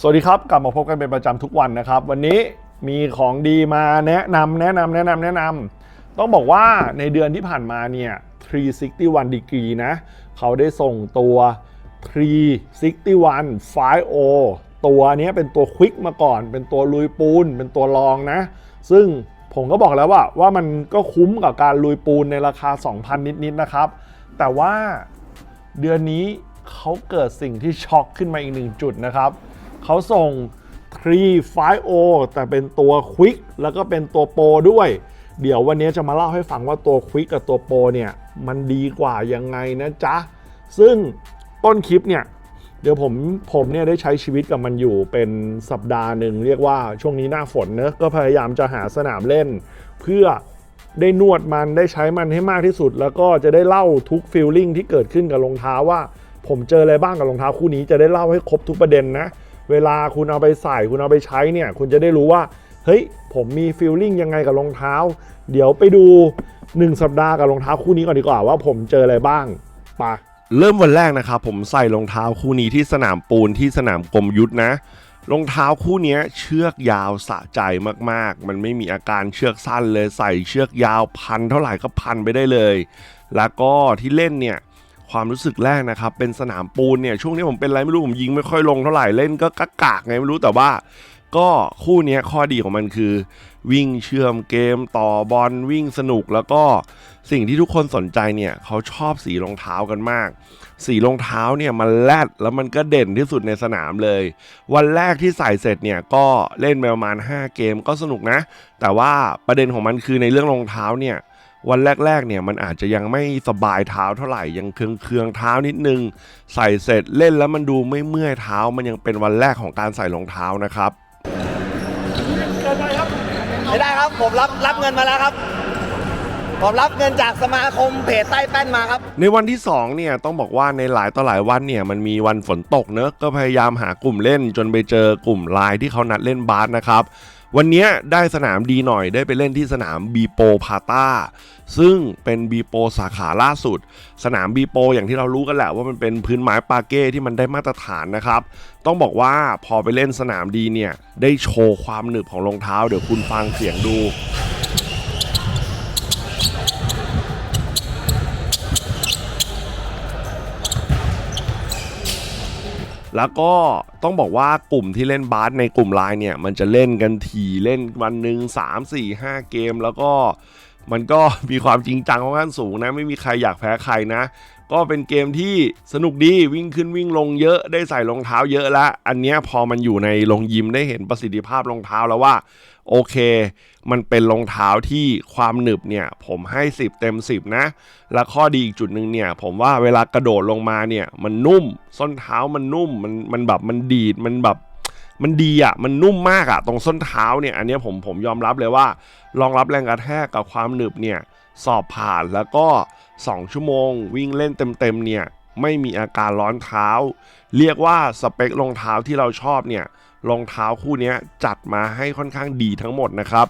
สวัสดีครับ กลับมาพบกันเป็นประจำทุกวันนะครับ วันนี้มีของดีมาแนะนำแนะนำแนะนำแนะนำต้องบอกว่าในเดือนที่ผ่านมาเนี่ย 361 degree นะ เขาได้ส่งตัว 361 5O ตัวนี้เป็นตัวควิกมาก่อน เป็นตัวลุยปูน เป็นตัวรองนะ ซึ่งผมก็บอกแล้วว่าว่ามันก็คุ้มกับการลุยปูนในราคา 2,000 นิดๆนะครับ แต่ว่าเดือนนี้เขาเกิดสิ่งที่ช็อกขึ้นมาอีกหนึ่งจุดนะครับ เขาส่ง3 5 o แต่เป็นตัวควิกแล้วก็เป็นตัวโปรด้วย เดี๋ยววันนี้จะมาเล่าให้ฟังว่าตัวควิกกับตัวโปรเนี่ย มันดีกว่ายังไงนะจ๊ะ ซึ่งต้นคลิปเนี่ย เดี๋ยวผมผมเนี่ยได้ใช้ชีวิตกับมันอยู่เป็นสัปดาห์หนึ่ง เรียกว่าช่วงนี้หน้าฝนเนอะก็พยายามจะหาสนามเล่น เพื่อได้นวดมันได้ใช้มันให้มากที่สุด แล้วก็จะได้เล่าทุกฟีลลิ่งที่เกิดขึ้นกับรองเท้าว่า ผมเจออะไรบ้างกับรองเท้าคู่นี้จะได้เล่าให้ครบทุกประเด็นนะ เวลาคุณเอาไปใส่คุณเอาไปใช้เนี่ย คุณจะได้รู้ว่า เฮ้ย ผมมีฟีลลิ่งยังไงกับรองเท้า เดี๋ยวไปดู 1 สัปดาห์กับรองเท้าคู่นี้ก่อนดีกว่าว่าผมเจออะไรบ้างไปะเริ่มวันแรกนะครับผมใส่รองเท้าคู่นี้ที่สนามปูนที่สนามกรมยุทธนะรองเท้าคู่นี้เชือกยาวสะใจมากๆ มันไม่มีอาการเชือกสั้นเลยใส่เชือกยาวพันเท่าไหร่ก็พันไปได้เลย แล้วก็ที่เล่นเนี่ย ความรู้สึกแรกนะครับ เป็นสนามปูนเนี่ยช่วงนี้ผมเป็นอะไรไม่รู้ผมยิงไม่ค่อยลงเท่าไหร่เล่นก็กักกากไงไม่รู้แต่ว่า ก็คู่นี้ข้อดีของมันคือ วิ่งเชื่อมเกมต่อบอลวิ่งสนุกแล้วก็สิ่งที่ทุกคนสนใจเนี่ยเขาชอบสีรองเท้ากันมาก สีรองเท้าเนี่ยมันแรดแล้วมันก็เด่นที่สุดในสนามเลย วันแรกที่ใส่เสร็จเนี่ยก็เล่นไปประมาณ 5 เกมก็สนุกนะ แต่ว่าประเด็นของมันคือในเรื่องรองเท้าเนี่ย วันแรกๆเนี่ยมันอาจจะยังไม่สบายเท้าเท่าไหร่ยังเคืองๆเท้านิดนึง ใส่เสร็จเล่นแล้วมันดูไม่เมื่อยเท้ามันยังเป็นวันแรกของการใส่รองเท้านะครับไม่ได้ครับผมรับรับเงินมาแล้วครับผมรับเงินจากสมาคมเพจใต้แป้นมาครับ ในวันที่2เนี่ยต้องบอกว่าในหลายต่อหลายวันเนี่ยมันมีวันฝนตกเนอะก็พยายามหากลุ่มเล่นจนไปเจอกลุ่มไลน์ที่เขานัดเล่นบาสนะครับ วันนี้ได้สนามดีหน่อยได้ไปเล่นที่สนามบีโปพาตาซึ่งเป็นบีโปสาขาล่าสุด สนามบีโปอย่างที่เรารู้กันแหละว่ามันเป็นพื้นไม้ปาเก้ที่มันได้มาตรฐานนะครับ ต้องบอกว่าพอไปเล่นสนามดีเนี่ย ได้โชว์ความหนึบของรองเท้า เดี๋ยวคุณฟังเสียงดู แล้วก็ต้องบอกว่ากลุ่มที่เล่นบาสในกลุ่มไลน์เนี่ย มันจะเล่นกันทีเล่นวันหนึ่ง3 4 5 เกมแล้วก็มันก็มีความจริงจังค่อนข้างสูงนะ ไม่มีใครอยากแพ้ใครนะ ก็เป็นเกมที่สนุกดีวิ่งขึ้นวิ่งลงเยอะได้ใส่รองเท้าเยอะแล้วอันนี้พอมันอยู่ในโรงยิมได้เห็นประสิทธิภาพรองเท้าแล้วว่า โอเค มันเป็นรองเท้าที่ความหนึบเนี่ย ผมให้ 10 เต็ม 10 นะ และข้อดีอีกจุดหนึ่งเนี่ย ผมว่าเวลากระโดดลงมาเนี่ย มันนุ่ม ส้นเท้ามันนุ่มมันมันแบบมันดีดมันแบบมันดีอะ มันนุ่มมากอะ ตรงส้นเท้าเนี่ย อันนี้ผมผมยอมรับเลยว่า รองรับแรงกระแทกกับความหนึบเนี่ย สอบผ่านแล้วก็ 2 ชั่วโมง วิ่งเล่นเต็มๆเนี่ยไม่มีอาการร้อนเท้า เรียกว่าสเปครองเท้าที่เราชอบเนี่ยรองเท้าคู่นี้จัดมาให้ค่อนข้างดีทั้งหมดนะครับ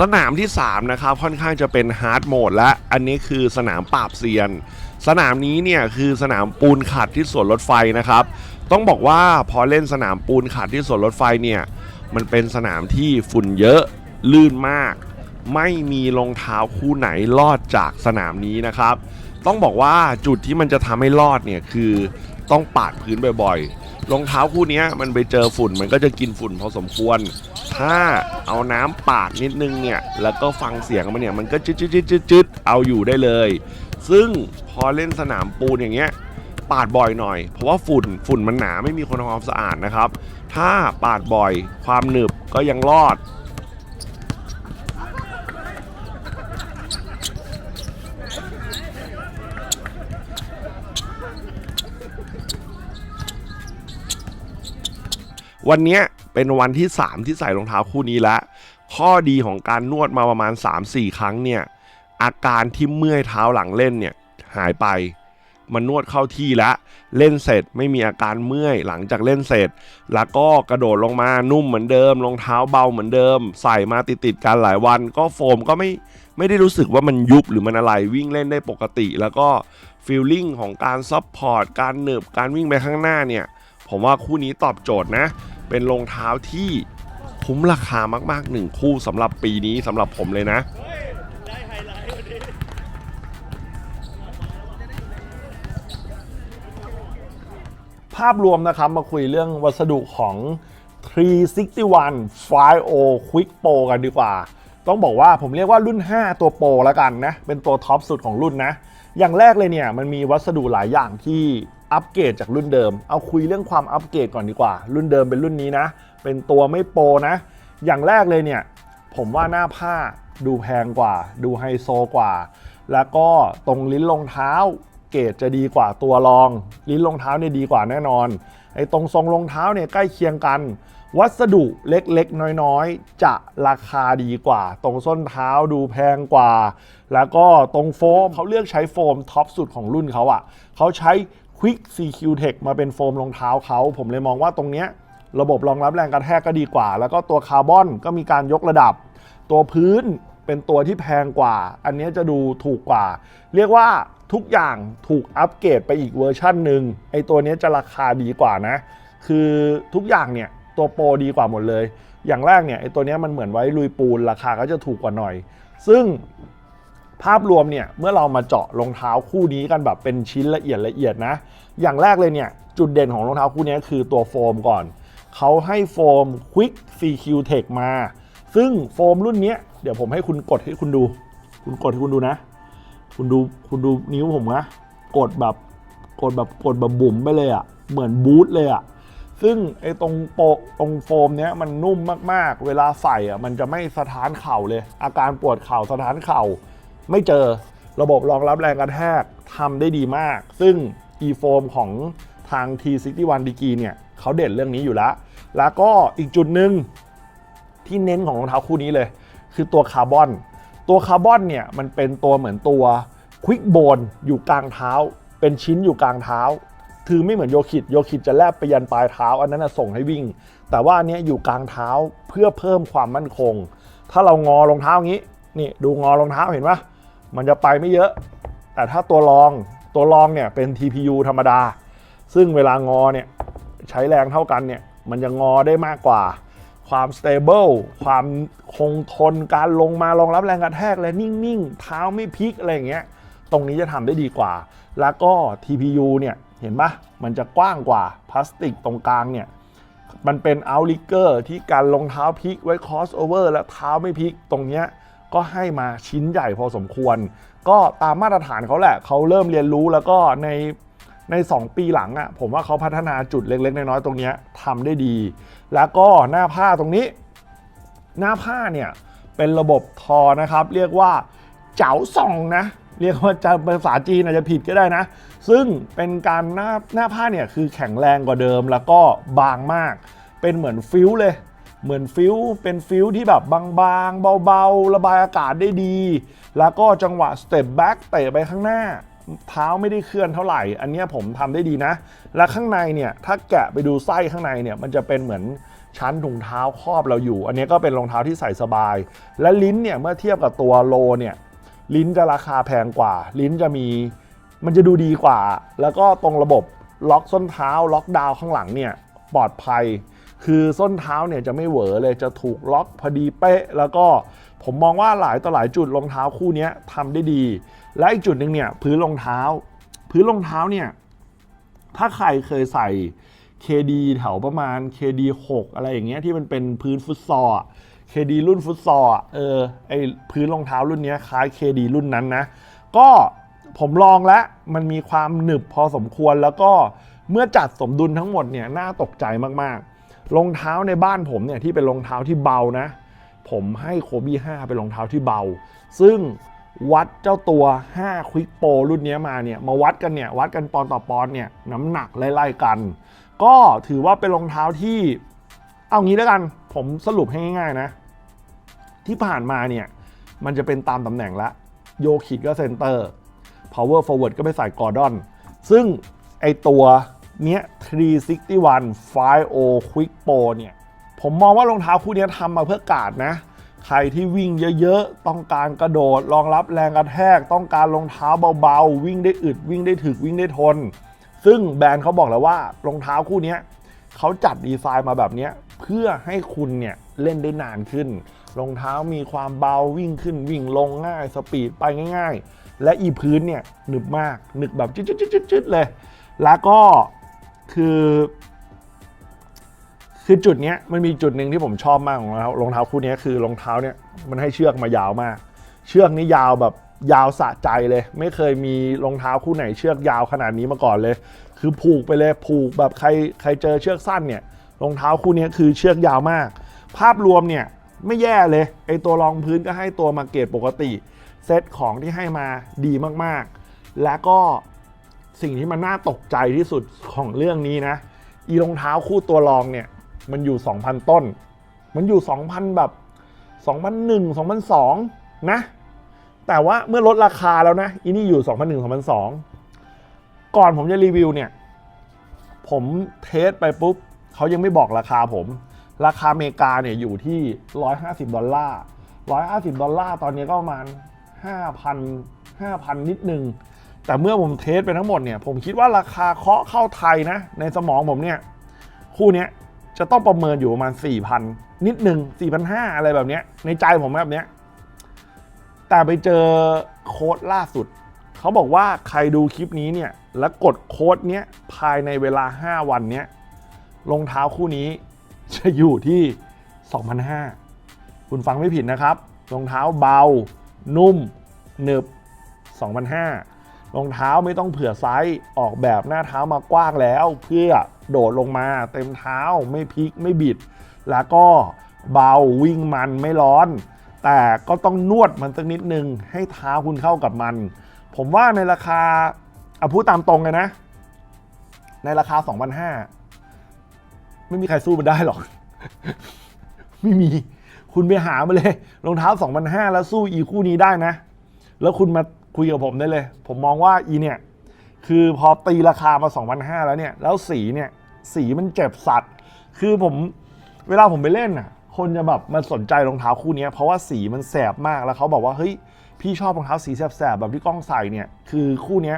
สนามที่ 3 นะครับ ค่อนข้างจะเป็นฮาร์ดโหมดและ อันนี้คือสนามปราบเซียน สนามนี้เนี่ยคือสนามปูนขัดที่สวนรถไฟนะครับ ต้องบอกว่าพอเล่นสนามปูนขัดที่สวนรถไฟเนี่ย มันเป็นสนามที่ฝุ่นเยอะลื่นมาก ไม่มีรองเท้าคู่ไหนรอดจากสนามนี้นะครับ ต้องบอกว่าจุดที่มันจะทำให้รอดเนี่ยคือต้องปาดพื้นบ่อยๆ รองเท้าคู่นี้มันไปเจอฝุ่นมันก็จะกินฝุ่นพอสมควร ถ้าเอาน้ำปาดนิดนึงเนี่ย แล้วก็ฟังเสียงมันเนี่ย มันก็จืดจืดจืดจืดจืดเอาอยู่ได้เลย ซึ่งพอเล่นสนามปูนอย่างเงี้ยปาดบ่อยหน่อย เพราะว่าฝุ่นฝุ่นมันหนาไม่มีคนทำความสะอาดนะครับ ถ้าปาดบ่อย ความหนึบก็ยังรอด วันนี้เป็นวันที่ 3 ที่ใส่รองเท้าคู่นี้แล้วข้อดีของการนวดมาประมาณ 3-4 ครั้งเนี่ยอาการที่เมื่อยเท้าหลังเล่นเนี่ยหายไปมันนวดเข้าที่แล้วเล่นเสร็จไม่มีอาการเมื่อยหลังจากเล่นเสร็จ แล้วก็กระโดดลงมานุ่มเหมือนเดิมรองเท้าเบาเหมือนเดิม ใส่มาติดๆกันหลายวัน ก็โฟมก็ไม่ไม่ได้รู้สึกว่ามันยุบหรือมันอะไรวิ่งเล่นได้ปกติ แล้วก็ฟีลลิ่งของการซับพอร์ตการหนึบการวิ่งไปข้างหน้าเนี่ย ผมว่าคู่นี้ตอบโจทย์นะ เป็นรองเท้าที่คุ้มราคามากๆหนึ่งคู่สำหรับปีนี้สำหรับผมเลยนะภาพรวมนะครับมาคุยเรื่องวัสดุของ 361 5 o Quick Pro กันดีกว่า ต้องบอกว่าผมเรียกว่ารุ่น 5 ตัวโปรแล้วกันนะ เป็นตัวท็อปสุดของรุ่นนะ อย่างแรกเลยเนี่ยมันมีวัสดุหลายอย่างที่ อัปเกรดจากรุ่นเดิม เอาคุยเรื่องความอัปเกรดก่อนดีกว่า รุ่นเดิมเป็นรุ่นนี้นะ เป็นตัวไม่โปรนะ อย่างแรกเลยเนี่ย ผมว่าหน้าผ้าดูแพงกว่า ดูไฮโซกว่า แล้วก็ตรงลิ้นรองเท้า เกรดจะดีกว่าตัวรอง ลิ้นรองเท้าเนี่ยดีกว่าแน่นอน ไอ้ตรงทรงรองเท้าเนี่ยใกล้เคียงกัน วัสดุเล็กๆ น้อยๆ จะราคาดีกว่า ตรงส้นเท้าดูแพงกว่า แล้วก็ตรงโฟมเขาเลือกใช้โฟมท็อปสุดของรุ่นเขาอะ่ะเขาใช้ Quick CQ Tech มาเป็นโฟมรองเท้าเขา ผมเลยมองว่าตรงเนี้ยระบบรองรับแรงกระแทกก็ดีกว่า แล้วก็ตัวคาร์บอนก็มีการยกระดับ ตัวพื้นเป็นตัวที่แพงกว่า อันนี้จะดูถูกกว่า เรียกว่าทุกอย่างถูกอัปเกรดไปอีกเวอร์ชั่นหนึ่งไอตัวนี้จะราคาดีกว่านะ คือทุกอย่างเนี่ยตัวโปรดีกว่าหมดเลย อย่างแรกเนี่ยไอตัวนี้มันเหมือนไว้ลุยปูนราคาก็จะถูกกว่าหน่อย ซึ่ง ภาพรวมเนี่ยเมื่อเรามาเจาะรองเท้าคู่นี้กันแบบเป็นชิ้นละเอียดละเอียดนะ อย่างแรกเลยเนี่ยจุดเด่นของรองเท้าคู่นี้คือตัวโฟมก่อน เขาให้โฟม Quick CQ Tech มา ซึ่งโฟมรุ่นนี้เดี๋ยวผมให้คุณกดให้คุณดู คุณกดให้คุณดูนะ คุณดูคุณดูนิ้วผมนะกดแบบกดแบบกดแบบบุ๋มไปเลยอะ่ะเหมือนบูทเลยอะ่ะซึ่งไอ้ตรงโปะตรงโฟมเนี้ยมันนุ่มมากๆ เวลาใส่อะมันจะไม่สะท้านเข่าเลย อาการปวดเข่าสะท้านเข่า ไม่เจอระบบรองรับแรงกระแทกทำได้ดีมาก ซึ่ง e f o a m ของทาง T61 d ีเนี่ยเขาเด่นเรื่องนี้อยู่แล้ว แล้วก็อีกจุดหนึ่งที่เน้นของรองเท้าคู่นี้เลย คือตัวคาร์บอน ตัวคาร์บอนเนี่ยมันเป็นตัวเหมือนตัวควิกโบนอยู่กลางเท้า เป็นชิ้นอยู่กลางเท้า คือไม่เหมือนโยคิดโยคิดจะแลบไปยันปลายเท้า อันนั้นส่งให้วิ่ง แต่ว่าอันเนี้ยอยู่กลางเท้าเพื่อเพิ่มความมั่นคง ถ้าเรางอรองเท้าอย่างนี้ นี่ดูงอรองเท้าเห็นปะ มันจะไปไม่เยอะ แต่ถ้าตัวรองตัวรองเนี่ยเป็น TPU ธรรมดา ซึ่งเวลางอเนี่ยใช้แรงเท่ากันเนี่ยมันจะงอได้มากกว่า ความ stable ความคงทนการลงมารองรับแรงกระแทกและนิ่งๆ เท้าไม่พลิกอะไรอย่างเงี้ยตรงนี้จะทำได้ดีกว่า แล้วก็ TPU เนี่ยเห็นปะมันจะกว้างกว่าพลาสติกตรงกลางเนี่ยมันเป็น out rigger ที่การรองเท้าพลิกไว้ crossover และเท้าไม่พลิกตรงเนี้ย ก็ให้มาชิ้นใหญ่พอสมควร ก็ตามมาตรฐานเขาแหละเขาเริ่มเรียนรู้แล้วก็ในใน 2 ปีหลังอะ่ะผมว่าเขาพัฒนาจุดเล็ก ๆ น้อยๆตรงนี้ทำได้ดี แล้วก็หน้าผ้าตรงนี้ หน้าผ้าเนี่ยเป็นระบบทอนะครับ เรียกว่าเจ๋าส่องนะเรียกว่าจะภาษาจีนอาจจะผิดก็ได้นะ ซึ่งเป็นการหน้าหน้าผ้าเนี่ยคือแข็งแรงกว่าเดิมแล้วก็บางมาก เป็นเหมือนฟิวเลย เหมือนฟิวเป็นฟิวที่แบบบางๆ เบาๆ ระบายอากาศได้ดี แล้วก็จังหวะสเต็ปแบ็กเตะไปข้างหน้า เท้าไม่ได้เคลื่อนเท่าไหร่ อันนี้ผมทำได้ดีนะ และข้างในเนี่ยถ้าแกะไปดูไส้ข้างในเนี่ยมันจะเป็นเหมือนชั้นถุงเท้าครอบเราอยู่ อันนี้ก็เป็นรองเท้าที่ใส่สบาย และลิ้นเนี่ยเมื่อเทียบกับตัวโลเนี่ยลิ้นจะราคาแพงกว่า ลิ้นจะมีมันจะดูดีกว่า แล้วก็ตรงระบบล็อกส้นเท้าล็อกดาวข้างหลังเนี่ยปลอดภัย คือส้นเท้าเนี่ยจะไม่เหวอเลยจะถูกล็อกพอดีเป๊ะ แล้วก็ผมมองว่าหลายต่อหลายจุดรองเท้าคู่นี้ทำได้ดี และอีกจุดหนึ่งเนี่ยพื้นรองเท้า พื้นรองเท้าเนี่ยถ้าใครเคยใส่ KD แถวประมาณ KD 6 อะไรอย่างเงี้ยที่มันเป็นพื้นฟุตซอล KD รุ่นฟุตซอลเออไอพื้นรองเท้ารุ่นนี้คล้าย KD รุ่นนั้นนะ ก็ผมลองแล้วมันมีความหนึบพอสมควรแล้วก็เมื่อจัดสมดุลทั้งหมดเนี่ยน่าตกใจมากๆ รองเท้าในบ้านผมเนี่ยที่เป็นรองเท้าที่เบานะ ผมให้โคบี้5เป็นรองเท้าที่เบา ซึ่งวัดเจ้าตัว 5 ควิกโปรรุ่นนี้มาเนี่ยมาวัดกันเนี่ยวัดกันปอนต่อปอนเนี่ยน้ำหนักไล่ๆกัน ก็ถือว่าเป็นรองเท้าที่เอางี้แล้วกัน ผมสรุปให้ง่ายๆนะ ที่ผ่านมาเนี่ยมันจะเป็นตามตำแหน่งละโยคิดก็เซนเตอร์ power forward ก็ไปใส่กอร์ดอน ซึ่งไอตัว เนี้ย361 5O Quick Pro เนี่ย ผมมองว่ารองเท้าคู่นี้ทำมาเพื่อการดนะ ใครที่วิ่งเยอะๆ ต้องการกระโดด รองรับแรงกระแทก ต้องการรองเท้าเบาๆ วิ่งได้อึด วิ่งได้ถึก วิ่งได้ทน ซึ่งแบรนด์เขาบอกแล้วว่ารองเท้าคู่นี้เขาจัดดีไซน์มาแบบนี้เพื่อให้คุณเนี่ยเล่นได้นานขึ้น รองเท้ามีความเบาวิ่งขึ้นวิ่งลงง่าย สปีดไปง่าย ๆ และอีพื้นเนี่ยหนึบมากหนึบแบบจึ๊ดๆๆๆเลย แล้วก็ คือ คือจุดเนี้ยมันมีจุดหนึ่งที่ผมชอบมากของรองเท้ารองเท้าคู่นี้คือรองเท้าเนี่ยมันให้เชือกมายาวมาก เชือกนี้ยาวแบบยาวสะใจเลย ไม่เคยมีรองเท้าคู่ไหนเชือกยาวขนาดนี้มาก่อนเลย คือผูกไปเลยผูกแบบใครใครเจอเชือกสั้นเนี่ยรองเท้าคู่นี้คือเชือกยาวมาก ภาพรวมเนี่ยไม่แย่เลยไอตัวรองพื้นก็ให้ตัวมาเกตปกติ เซตของที่ให้มาดีมากๆ แล้วก็ สิ่งที่มันน่าตกใจที่สุดของเรื่องนี้นะ อีรองเท้าคู่ตัวรองเนี่ย มันอยู่ 2,000 ต้น มันอยู่ 2,000 แบบ 2,001 2,002 นะ แต่ว่าเมื่อลดราคาแล้วนะ อีนี่อยู่ 2,001 2,002 ก่อนผมจะรีวิวเนี่ย ผมเทสไปปุ๊บ เขายังไม่บอกราคาผม ราคาอเมริกาเนี่ยอยู่ที่ 150 ดอลลาร์ 150 ดอลลาร์ตอนนี้ก็ประมาณ5,000 5,000 นิดนึง แต่เมื่อผมเทสไปทั้งหมดเนี่ยผมคิดว่าราคาเคาะเข้าไทยนะ ในสมองผมเนี่ยคู่นี้จะต้องประเมินอยู่ประมาณ 4,000 นิดหนึ่ง4,500 อะไรแบบเนี้ยในใจผมแบบเนี้ยแต่ไปเจอโค้ดล่าสุด เขาบอกว่าใครดูคลิปนี้เนี่ย แล้วกดโค้ดเนี้ยภายในเวลา 5 วันเนี้ยรองเท้าคู่นี้จะอยู่ที่ 2,500 คุณฟังไม่ผิดนะครับรองเท้าเบา นุ่มหนึบ2,500 รองเท้าไม่ต้องเผื่อไซส์ออกแบบหน้าเท้ามากว้างแล้ว เพื่อโดดลงมาเต็มเท้าไม่พลิกไม่บิด แล้วก็เบาวิ่งมันไม่ร้อน แต่ก็ต้องนวดมันสักนิดนึง ให้เท้าคุณเข้ากับมัน ผมว่าในราคาเอาพูดตามตรงเลยนะ ในราคา 2,500 ไม่มีใครสู้มันได้หรอก ไม่มีคุณไปหามาเลยรองเท้า 2,500 แล้วสู้อีคู่นี้ได้นะ แล้วคุณมา คุยกับผมได้เลย ผมมองว่าอีเนี่ย คือพอตีราคามา 2,500 แล้วเนี่ย แล้วสีเนี่ย สีมันเจ็บสัตว์ คือผมเวลาผมไปเล่นน่ะ คนจะแบบมันสนใจรองเท้าคู่นี้เพราะว่าสีมันแสบมากแล้วเขาบอกว่าเฮ้ยพี่ชอบรองเท้าสีแสบๆแบบที่กล้องใส่เนี่ย คือคู่นี้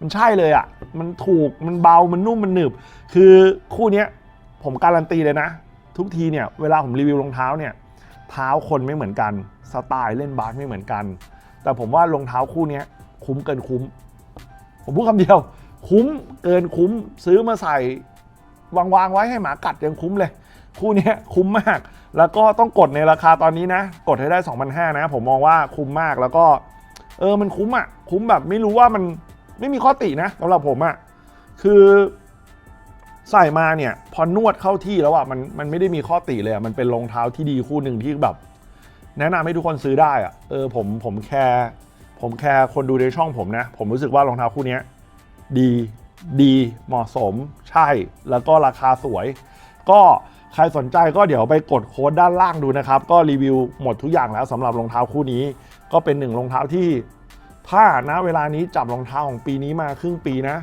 มันใช่เลยอะ่ะ มันถูกมันเบามันนุ่มมันหนึบ คือคู่นี้ผมการันตีเลยนะ ทุกทีเนี่ยเวลาผมรีวิวรองเท้าเนี่ยเท้าคนไม่เหมือนกัน สไตล์เล่นบาสไม่เหมือนกัน แต่ผมว่ารองเท้าคู่นี้คุ้มเกินคุ้ม ผมพูดคำเดียว คุ้มเกินคุ้มซื้อมาใส่วางวางไว้ให้หมากัดยังคุ้มเลย คู่นี้คุ้มมาก แล้วก็ต้องกดในราคาตอนนี้นะ กดให้ได้ 2,500นะ ผมมองว่าคุ้มมากแล้วก็ เออมันคุ้มอะ คุ้มแบบไม่รู้ว่ามันไม่มีข้อตินะสำหรับผมอะคือใส่มาเนี่ย พอนวดเข้าที่แล้วอะมันมันไม่ได้มีข้อติเลยอะมันเป็นรองเท้าที่ดีคู่หนึ่งที่แบบ แนะนำให้ทุกคนซื้อได้อะเออผมผมแคร์ผมแคร์คนดูในช่องผมนะ ผมรู้สึกว่ารองเท้าคู่นี้ดีดีเหมาะสมใช่ แล้วก็ราคาสวย ก็ใครสนใจก็เดี๋ยวไปกดโค้ดด้านล่างดูนะครับ ก็รีวิวหมดทุกอย่างแล้วสำหรับรองเท้าคู่นี้ ก็เป็นหนึ่งรองเท้าที่ ถ้าณเวลานี้จับรองเท้าของปีนี้มาครึ่งปีนะ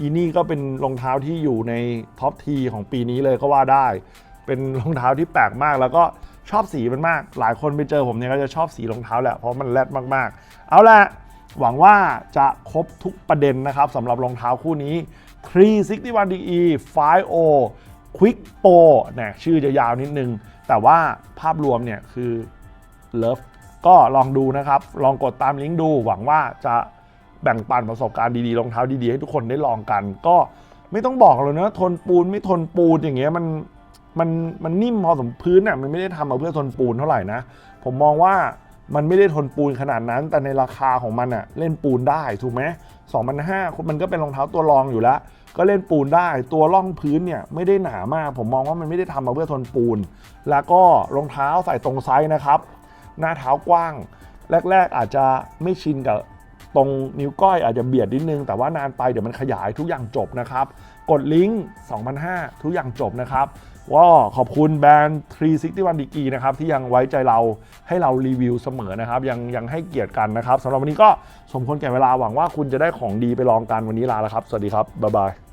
อีนี่ก็เป็นรองเท้าที่อยู่ในท็อปทีของปีนี้เลยก็ว่าได้ เป็นรองเท้าที่แปลกมากแล้วก็ ชอบสีมันมาก หลายคนไปเจอผมเนี่ยก็จะชอบสีรองเท้าแหละ เพราะมันแรดมากๆ เอาละหวังว่าจะครบทุกประเด็นนะครับสำหรับรองเท้าคู่นี้ 361 DE 5O Quick Pro เนี่ยชื่อจะยาวนิดนึง แต่ว่าภาพรวมเนี่ยคือเลิฟก็ลองดูนะครับ ลองกดตามลิงก์ดู หวังว่าจะแบ่งปันประสบการณ์ดีๆ รองเท้าดีๆ ให้ทุกคนได้ลองกัน ก็ไม่ต้องบอกเลยนะ ทนปูนไม่ทนปูนอย่างเงี้ยมัน มันมันนิ่มพอสมพื้นอะมันไม่ได้ทำมาเพื่อทนปูนเท่าไหร่นะ ผมมองว่ามันไม่ได้ทนปูนขนาดนั้น แต่ในราคาของมันอะเล่นปูนได้ถูกไหมสองพันห้ามันก็เป็นรองเท้าตัวรองอยู่แล้ว ก็เล่นปูนได้ตัวร่องพื้นเนี่ยไม่ได้หนามาก ผมมองว่ามันไม่ได้ทำมาเพื่อทนปูน แล้วก็รองเท้าใส่ตรงไซส์นะครับ หน้าเท้ากว้าง แรก ๆ อาจจะไม่ชินกับตรงนิ้วก้อยอาจจะเบียดนิดนึง แต่ว่านานไปเดี๋ยวมันขยายทุกอย่างจบนะครับ กดลิงก์2,500ทุกอย่างจบนะครับ ว่าขอบคุณแบรนด์ 361 degree นะครับที่ยังไว้ใจเราให้เรารีวิวเสมอนะครับยังยังให้เกียรติกันนะครับสำหรับวันนี้ก็สมควรแก่เวลาหวังว่าคุณจะได้ของดีไปลองกันวันนี้ลาแล้วครับ สวัสดีครับ บ๊ายบาย